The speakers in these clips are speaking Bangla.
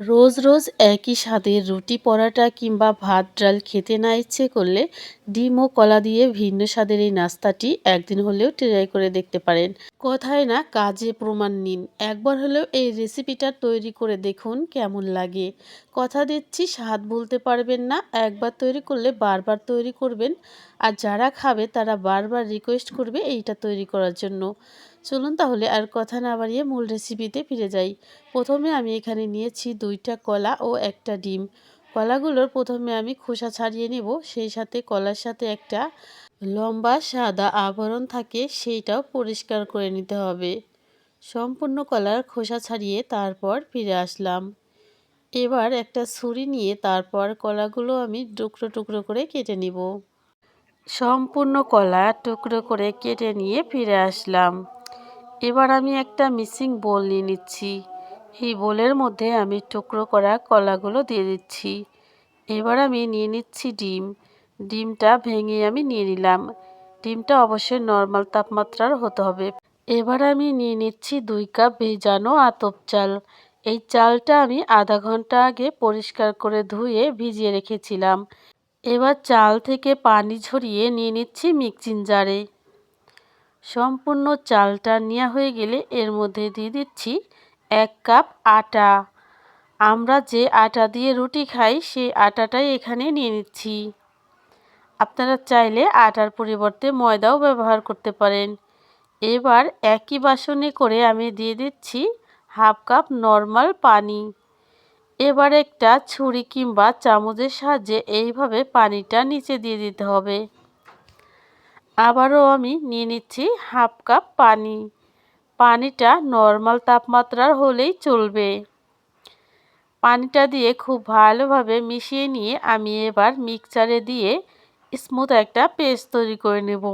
রোজ রোজ একই স্বাদের রুটি পরাটা কিংবা ভাত, ডাল খেতে না ইচ্ছে করলে ডিম ও কলা দিয়ে ভিন্ন স্বাদের এই নাস্তাটি একদিন হলেও ট্রাই করে দেখতে পারেন। কথায় না, কাজে প্রমাণ নিন। একবার হলেও এই রেসিপিটা তৈরি করে দেখুন কেমন লাগে। কথা দিচ্ছি, স্বাদ বলতে পারবেন না। একবার তৈরি করলে বারবার তৈরি করবেন। আর যারা খাবে তারা বারবার রিকোয়েস্ট করবে এইটা তৈরি করার জন্য। চলুন তাহলে আর কথা না বাড়িয়ে মূল রেসিপিতে ফিরে যাই। প্রথমে আমি এখানে নিয়েছি দুইটা কলা ও একটা ডিম। কলাগুলোর প্রথমে আমি খোসা ছাড়িয়ে নেব, সেই সাথে কলার সাথে একটা লম্বা সাদা আবরণ থাকে, সেইটাও পরিষ্কার করে নিতে হবে। সম্পূর্ণ কলার খোসা ছাড়িয়ে তারপর ফিরে আসলাম। এবার একটা ছুরি নিয়ে তারপর কলাগুলো আমি টুকরো টুকরো করে কেটে নিব। সম্পূর্ণ কলা টুকরো করে কেটে নিয়ে ফিরে আসলাম। এবার আমি একটা মিসিং বোল নিয়ে নিচ্ছি। এই বোলের মধ্যে আমি টুকরো করা কলাগুলো দিয়ে দিচ্ছি। এবার আমি নিয়ে নিচ্ছি ডিম। ডিমটা ভেঙে আমি নিয়ে নিলাম। ডিমটা অবশ্যই নর্মাল তাপমাত্রার হতে হবে। এবার আমি নিয়ে নিচ্ছি দুই কাপ ভেজানো আতপ চাল। এই চালটা আমি আধা ঘণ্টা আগে পরিষ্কার করে ধুয়ে ভিজিয়ে রেখেছিলাম। এবার চাল থেকে পানি ঝরিয়ে নিয়ে নিচ্ছি মিক্সিং জারে সম্পূর্ণ চালটা নেওয়া হয়ে গেলে এর মধ্যে দিয়ে দিচ্ছি এক কাপ আটা। আমরা যে আটা দিয়ে রুটি খাই, সেই আটাটাই এখানে নিয়ে নিচ্ছি। আপনারা চাইলে আটার পরিবর্তে ময়দাও ব্যবহার করতে পারেন। এবার একই বাসনে করে আমি দিয়ে দিচ্ছি হাফ কাপ নর্মাল পানি। এবার একটা ছুরি কিংবা চামচের সাহায্যে এইভাবে পানিটা নিচে দিয়ে দিতে হবে। আবারও আমি নিয়ে নিচ্ছি হাফ কাপ পানি। পানিটা নর্মাল তাপমাত্রার হলেই চলবে। পানিটা দিয়ে খুব ভালোভাবে মিশিয়ে নিয়ে আমি এবার মিক্সচারে দিয়ে স্মুথ একটা পেস্ট তৈরি করে নেব।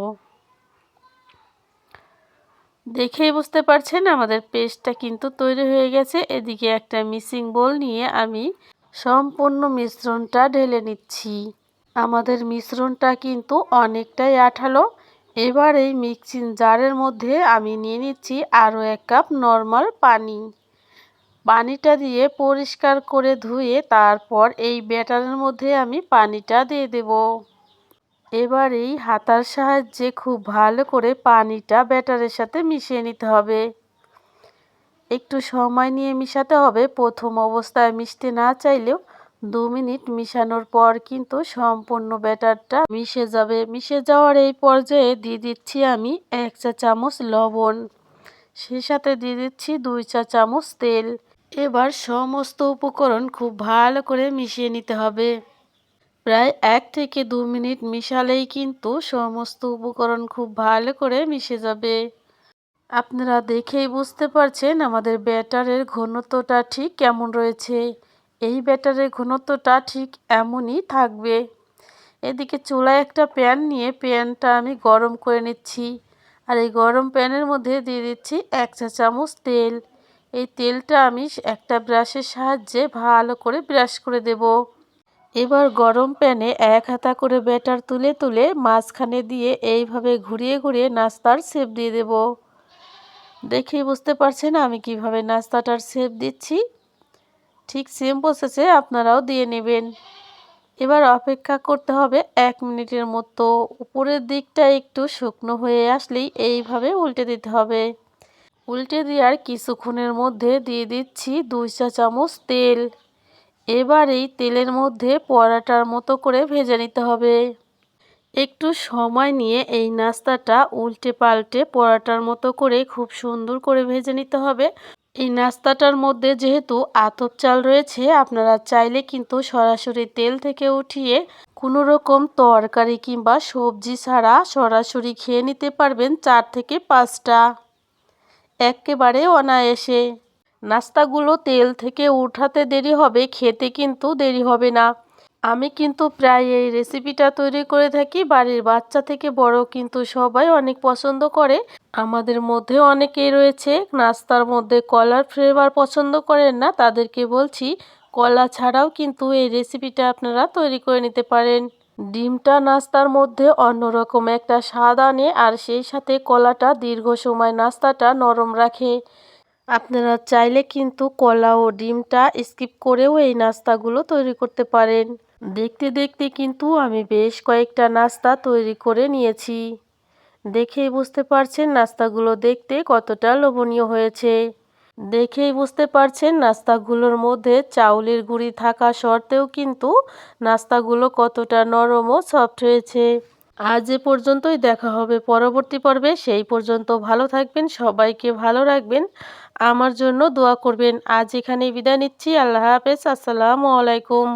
দেখেই বুঝতে পারছেন আমাদের পেস্টটা কিন্তু তৈরি হয়ে গেছে। এদিকে একটা মিসিং বোল নিয়ে আমি সম্পূর্ণ মিশ্রণটা ঢেলে নিচ্ছি। আমাদের মিশ্রণটা কিন্তু অনেকটাই আঠালো। এবার এই মিক্সিং জারের মধ্যে আমি নিয়ে নিচ্ছি আরও এক কাপ নর্মাল পানি। পানিটা দিয়ে পরিষ্কার করে ধুয়ে তারপর এই ব্যাটারের মধ্যে আমি পানিটা দিয়ে দেব। এবার এই হাতার সাহায্যে খুব ভালো করে পানিটা ব্যাটারের সাথে মিশিয়ে নিতে হবে। একটু সময় নিয়ে মিশাতে হবে, প্রথম অবস্থায় মিশতে না চাইলেও দু মিনিট মিশানোর পর কিন্তু সম্পূর্ণ ব্যাটারটা মিশে যাবে। মিশে যাওয়ার এই পর্যায়ে দিয়ে দিচ্ছি আমি এক চা চামচ লবণ। সেই সাথে দিয়ে দিচ্ছি দুই চা চামচ তেল। এবার সমস্ত উপকরণ খুব ভালো করে মিশিয়ে নিতে হবে। প্রায় এক থেকে দু মিনিট মিশালেই কিন্তু সমস্ত উপকরণ খুব ভালো করে মিশে যাবে। আপনারা দেখেই বুঝতে পারছেন আমাদের ব্যাটারের ঘনত্বটা ঠিক কেমন রয়েছে। এই ব্যাটারের ঘনত্বটা ঠিক এমনই থাকবে। এদিকে চুলায় একটা প্যান নিয়ে প্যানটা আমি গরম করে নিচ্ছি। আর এই গরম প্যানের মধ্যে দিয়ে দিচ্ছি এক চা চামচ তেল। এই তেলটা আমি একটা ব্রাশের সাহায্যে ভালো করে ব্রাশ করে দেব। এবার গরম প্যানে এক হাতা করে ব্যাটার তুলে তুলে মাঝখানে দিয়ে এইভাবে ঘুরিয়ে ঘুরিয়ে নাস্তার সেপ দিয়ে দেব। দেখেই বুঝতে পারছেন আমি কীভাবে নাস্তাটার সেপ দিচ্ছি। ঠিক সেম প্রসেসে আপনারাও দিয়ে নেবেন। এবার অপেক্ষা করতে হবে এক মিনিটের মতো। উপরের দিকটা একটু শুকনো হয়ে আসলেই এইভাবে উল্টে দিতে হবে। উল্টে দেওয়ার কিছুক্ষণের মধ্যে দিয়ে দিচ্ছি দুই চা চামচ তেল। এবার এই তেলের মধ্যে পরাটার মতো করে ভেজে নিতে হবে। একটু সময় নিয়ে এই নাস্তাটা উল্টে পাল্টে পরাটার মতো করে খুব সুন্দর করে ভেজে নিতে হবে। এই নাস্তাটার মধ্যে যেহেতু আতপ চাল রয়েছে, আপনারা চাইলে কিন্তু সরাসরি তেল থেকে উঠিয়ে কোনো রকম তরকারি কিংবা সবজি ছাড়া সরাসরি খেয়ে নিতে পারবেন চার থেকে পাঁচটা। একেবারে অনায়াসে। নাস্তাগুলো তেল থেকে উঠাতে দেরি হবে, খেতে কিন্তু দেরি হবে না। আমি কিন্তু প্রায় এই রেসিপিটা তৈরি করে থাকি। বাড়ির বাচ্চা থেকে বড় কিন্তু সবাই অনেক পছন্দ করে। আমাদের মধ্যে অনেকেই রয়েছে। নাস্তার মধ্যে কলার ফ্লেভার পছন্দ করেন না, তাদেরকে বলছি কলা ছাড়াও কিন্তু এই রেসিপিটা আপনারা তৈরি করে নিতে পারেন। ডিমটা নাস্তার মধ্যে অন্যরকম একটা স্বাদ আনে আর সেই সাথে কলাটা দীর্ঘ সময় নাস্তাটা নরম রাখে। আপনারা চাইলে কিন্তু কলা ও ডিমটা স্কিপ করেও এই নাস্তাগুলো তৈরি করতে পারেন। দেখতে দেখতে কিন্তু আমি বেশ কয়েকটা নাস্তা তৈরি করে নিয়েছি। দেখেই বুঝতে পারছেন নাস্তাগুলো দেখতে কতটা লোভনীয় হয়েছে। দেখেই বুঝতে পারছেন নাস্তাগুলোর মধ্যে চাউলের গুঁড়ি থাকা সত্ত্বেও কিন্তু নাস্তাগুলো কতটা নরম ও সফট হয়েছে। আজ এ পর্যন্তই দেখা হবে পরবর্তী পর্বে। সেই পর্যন্ত ভালো থাকবেন, সবাইকে ভালো রাখবেন। আমার জন্য দোয়া করবেন। আজ এখানেই বিদায় নিচ্ছি। আল্লাহ হাফেজ। আসসালামু আলাইকুম।